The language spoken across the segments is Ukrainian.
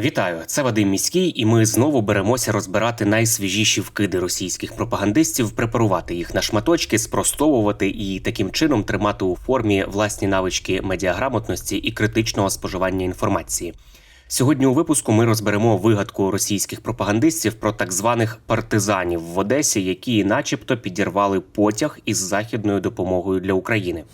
Вітаю, це Вадим Міський, і ми знову беремося розбирати найсвіжіші вкиди російських пропагандистів, препарувати їх на шматочки, спростовувати і таким чином тримати у формі власні навички медіаграмотності і критичного споживання інформації. Сьогодні у випуску ми розберемо вигадку російських пропагандистів про так званих партизанів в Одесі, які, начебто, підірвали потяг із західною допомогою для України.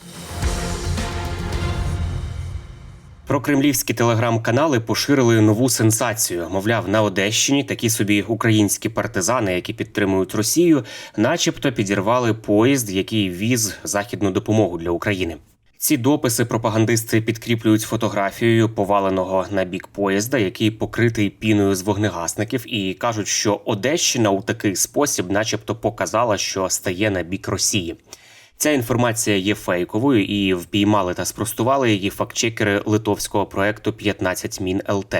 Прокремлівські телеграм-канали поширили нову сенсацію. Мовляв, на Одещині такі собі українські партизани, які підтримують Росію, начебто підірвали поїзд, який віз західну допомогу для України. Ці дописи пропагандисти підкріплюють фотографією поваленого на бік поїзда, який покритий піною з вогнегасників, і кажуть, що Одещина у такий спосіб, начебто, показала, що стає на бік Росії. Ця інформація є фейковою і впіймали та спростували її фактчекери литовського проекту 15 мін ЛТ.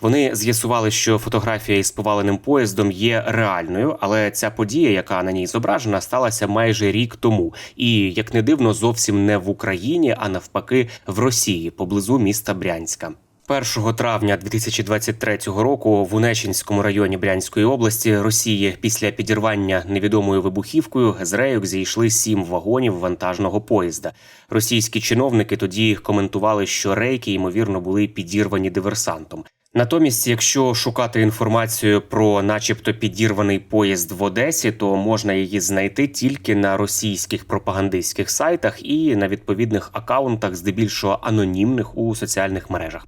Вони з'ясували, що фотографія із поваленим поїздом є реальною, але ця подія, яка на ній зображена, сталася майже рік тому, і як не дивно, зовсім не в Україні, а навпаки, в Росії, поблизу міста Брянська. 1 травня 2023 року в Унечинському районі Брянської області Росії після підірвання невідомою вибухівкою з рейок зійшли сім вагонів вантажного поїзда. Російські чиновники тоді коментували, що рейки ймовірно були підірвані диверсантом. Натомість, якщо шукати інформацію про, начебто, підірваний поїзд в Одесі, то можна її знайти тільки на російських пропагандистських сайтах і на відповідних акаунтах, здебільшого анонімних у соціальних мережах.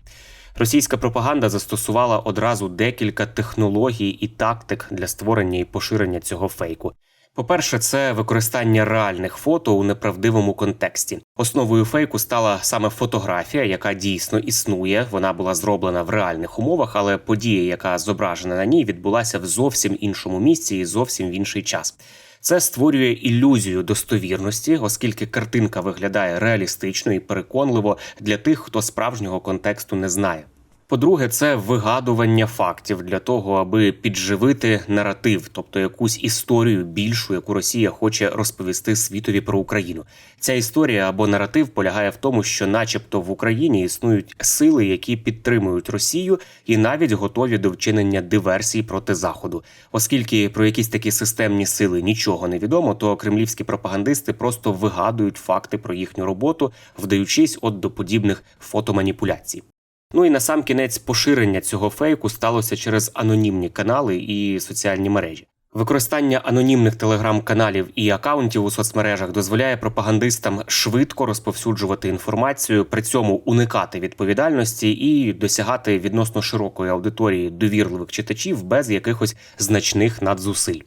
Російська пропаганда застосувала одразу декілька технологій і тактик для створення і поширення цього фейку. По-перше, це використання реальних фото у неправдивому контексті. Основою фейку стала саме фотографія, яка дійсно існує. Вона була зроблена в реальних умовах, але подія, яка зображена на ній, відбулася в зовсім іншому місці і зовсім в інший час. Це створює ілюзію достовірності, оскільки картинка виглядає реалістично і переконливо для тих, хто справжнього контексту не знає. По-друге, це вигадування фактів для того, аби підживити наратив, тобто якусь історію більшу, яку Росія хоче розповісти світові про Україну. Ця історія або наратив полягає в тому, що, начебто, в Україні існують сили, які підтримують Росію і навіть готові до вчинення диверсій проти заходу. Оскільки про якісь такі системні сили нічого не відомо, то кремлівські пропагандисти просто вигадують факти про їхню роботу, вдаючись от до подібних фотоманіпуляцій. Ну і на сам кінець поширення цього фейку сталося через анонімні канали і соціальні мережі. Використання анонімних телеграм-каналів і акаунтів у соцмережах дозволяє пропагандистам швидко розповсюджувати інформацію, при цьому уникати відповідальності і досягати відносно широкої аудиторії довірливих читачів без якихось значних надзусиль.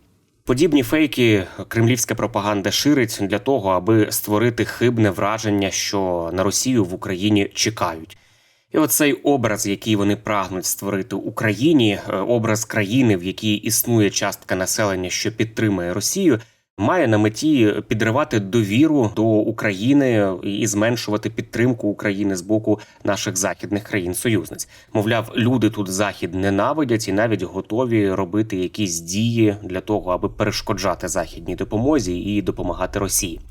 Подібні фейки кремлівська пропаганда ширить для того, аби створити хибне враження, що на Росію в Україні чекають. І оцей образ, який вони прагнуть створити Україні, е, образ країни, в якій існує частка населення, що підтримує Росію, має на меті підривати довіру до України і зменшувати підтримку України з боку наших західних країн-союзниць. Мовляв, люди тут захід ненавидять і навіть готові робити якісь дії для того, аби перешкоджати західній допомозі і допомагати Росії.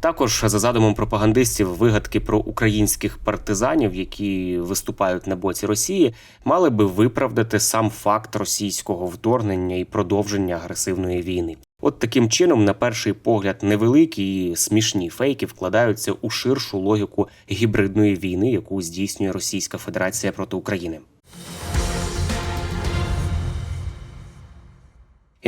Також за задумом пропагандистів вигадки про українських партизанів, які виступають на боці Росії, мали би виправдати сам факт російського вторгнення і продовження агресивної війни. От таким чином, на перший погляд, невеликі і смішні фейки вкладаються у ширшу логіку гібридної війни, яку здійснює Російська Федерація проти України.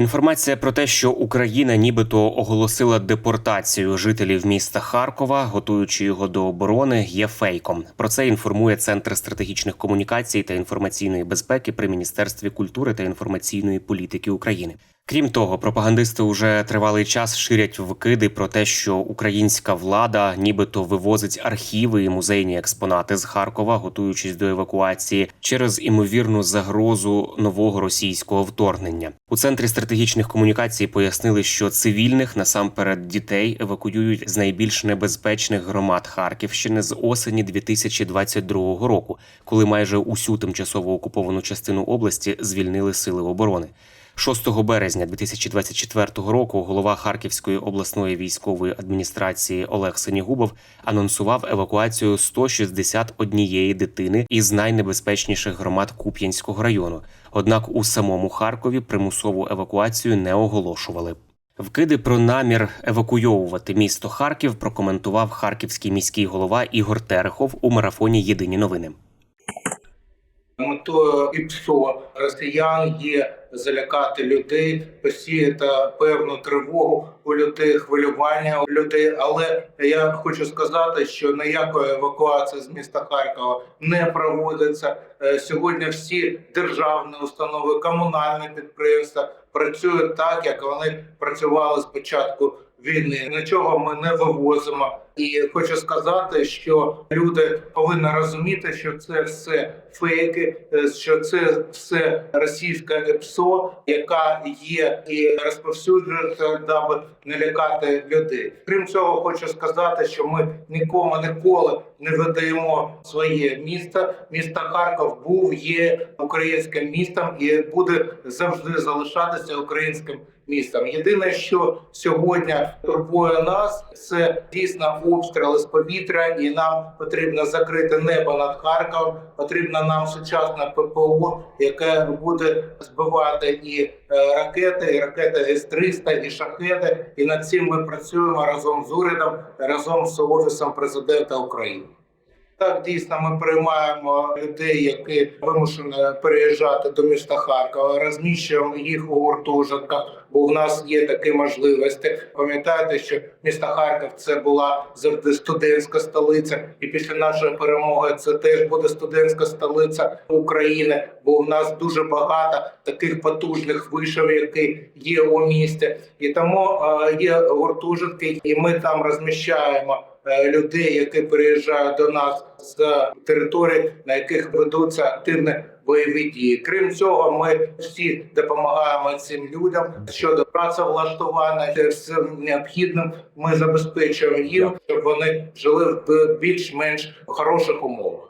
Інформація про те, що Україна нібито оголосила депортацію жителів міста Харкова, готуючи його до оборони, є фейком. Про це інформує Центр стратегічних комунікацій та інформаційної безпеки при міністерстві культури та інформаційної політики України. Крім того, пропагандисти уже тривалий час ширять вкиди про те, що українська влада нібито вивозить архіви і музейні експонати з Харкова, готуючись до евакуації через імовірну загрозу нового російського вторгнення. У центрі стратегічних комунікацій пояснили, що цивільних насамперед дітей евакуюють з найбільш небезпечних громад Харківщини з осені 2022 року, коли майже усю тимчасово окуповану частину області звільнили сили оборони. 6 березня 2024 року голова Харківської обласної військової адміністрації Олег Синігубов анонсував евакуацію 161 дитини із найнебезпечніших громад Куп'янського району. Однак у самому Харкові примусову евакуацію не оголошували. Вкиди про намір евакуйовувати місто Харків прокоментував харківський міський голова Ігор Терехов у марафоні Єдині новини. Метою ІПСО росіян є залякати людей, посіяти певну тривогу у людей, хвилювання у людей. Але я хочу сказати, що ніякої евакуації з міста Харкова не проводиться. Е, Сьогодні всі державні установи, комунальні підприємства працюють так, як вони працювали з початку війни. Нічого ми не вивозимо. І хочу сказати, що люди повинні розуміти, що це все фейки, е, що це все російська ЕПСО, яка є і розповсюджується, даби не лякати людей. Крім цього, хочу сказати, що ми нікому ніколи не видаємо своє місто. Місто Харків був, є українським містом і буде завжди залишатися українським містом. Єдине, що сьогодні турбує нас, це дійсно обстріли з повітря, і нам потрібно закрити небо над Харковом. Потрібно нам сучасне ППО, яке буде збивати і е, ракети, і ракети С-300, і шахеди. І над цим ми працюємо разом з урядом, разом з офісом президента України. Так, дійсно, ми приймаємо людей, які вимушені переїжджати до міста Харкова, розміщуємо їх у гуртожитках, бо в нас є такі можливості. Пам'ятаєте, що місто Харків це була завжди студентська столиця, і після нашої перемоги це теж буде студентська столиця України, бо в нас дуже багато таких потужних вишів, які є у місті, і тому е, є гуртожитки, і ми там розміщаємо е, людей, які приїжджають до нас з територій, на яких ведуться активні бойові дії. Крім цього, ми всі допомагаємо цим людям щодо працевлаштування всім необхідним. Ми забезпечуємо їм, щоб вони жили в більш-менш хороших умовах.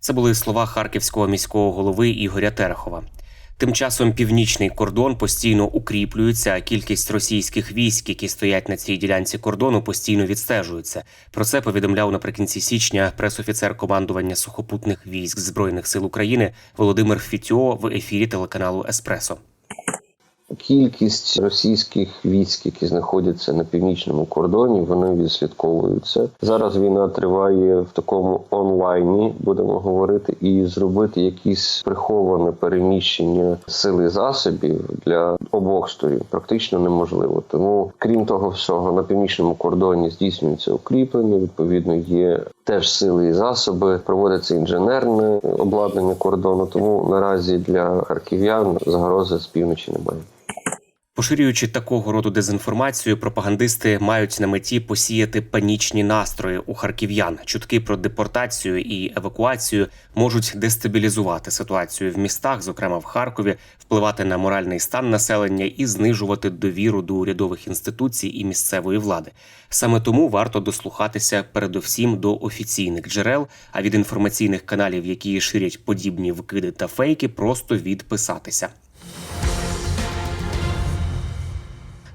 Це були слова харківського міського голови Ігоря Терехова. Тим часом північний кордон постійно укріплюється, а кількість російських військ, які стоять на цій ділянці кордону, постійно відстежується. Про це повідомляв наприкінці січня пресофіцер командування сухопутних військ збройних сил України Володимир Фітьо в ефірі телеканалу Еспресо. Кількість російських військ, які знаходяться на північному кордоні, вони відслідковуються. Зараз війна триває в такому онлайні, будемо говорити, і зробити якісь приховане переміщення сили засобів для обох сторін практично неможливо. Тому, крім того всього, на північному кордоні здійснюється укріплення. Відповідно, є теж сили і засоби, проводиться інженерне обладнання кордону. Тому наразі для харків'ян загрози з півночі немає. Поширюючи такого роду дезінформацію, пропагандисти мають на меті посіяти панічні настрої у харків'ян. Чутки про депортацію і евакуацію можуть дестабілізувати ситуацію в містах, зокрема в Харкові, впливати на моральний стан населення і знижувати довіру до урядових інституцій і місцевої влади. Саме тому варто дослухатися передовсім до офіційних джерел, а від інформаційних каналів, які ширять подібні вкиди та фейки, просто відписатися.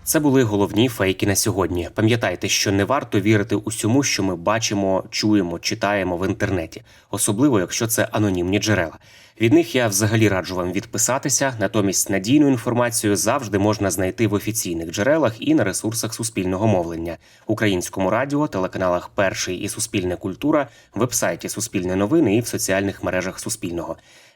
Це були головні фейки на сьогодні. Пам'ятайте, що не варто вірити усьому, що ми бачимо, чуємо, читаємо в інтернеті, особливо якщо це анонімні джерела. Від них я взагалі раджу вам відписатися. Натомість надійну інформацію завжди можна знайти в офіційних джерелах і на ресурсах суспільного мовлення, українському радіо, телеканалах Перший і Суспільне культура, вебсайті Суспільне новини і в соціальних мережах Суспільного.